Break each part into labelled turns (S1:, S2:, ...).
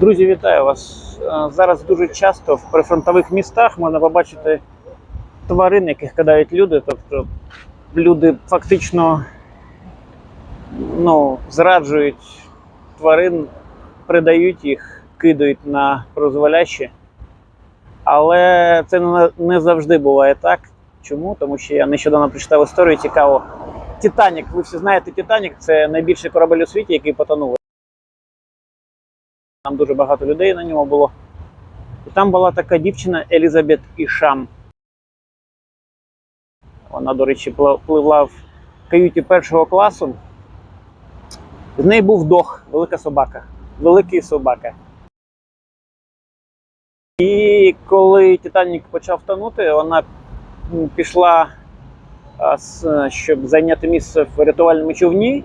S1: Друзі, вітаю вас. Е, Зараз дуже часто в прифронтових містах можна побачити тварин, яких кидають люди. Тобто люди фактично ну, зраджують тварин, придають їх, кидають на прозволяще. Але це не завжди буває так. Чому? Тому що я нещодавно прочитав історію цікаво. Титанік, ви всі знаєте, Титанік це найбільший корабель у світі, який потонув. Там дуже багато людей на ньому було. І там була така дівчина Елізабет Ішам. Вона, до речі, пливла в каюті першого класу. З неї був дог, велика собака. Великий собака. І коли Титанік почав тонути, вона пішла, щоб зайняти місце в рятувальному човні.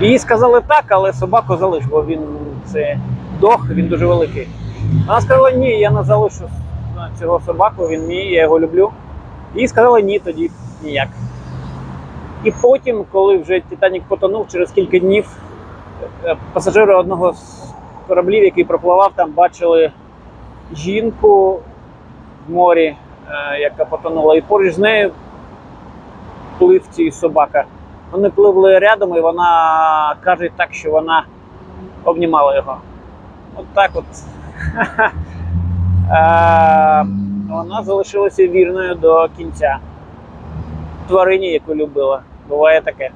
S1: Їй сказали так, але собаку залиш, бо він це дог, він дуже великий. Вона сказала, ні, я не залишу цього собаку, він мій, я його люблю. Їй сказали ні, тоді ніяк. І потім, коли вже Титанік потонув, через кілька днів е, пасажири одного з кораблів, який пропливав, там бачили жінку в морі, е, яка потонула, і поруч з нею плив цей собака. Вони пливли рядом, і вона каже так, що вона обнімала його. От так от. Е, Вона залишилася вірною до кінця. Тварині, яку любила. Буває таке.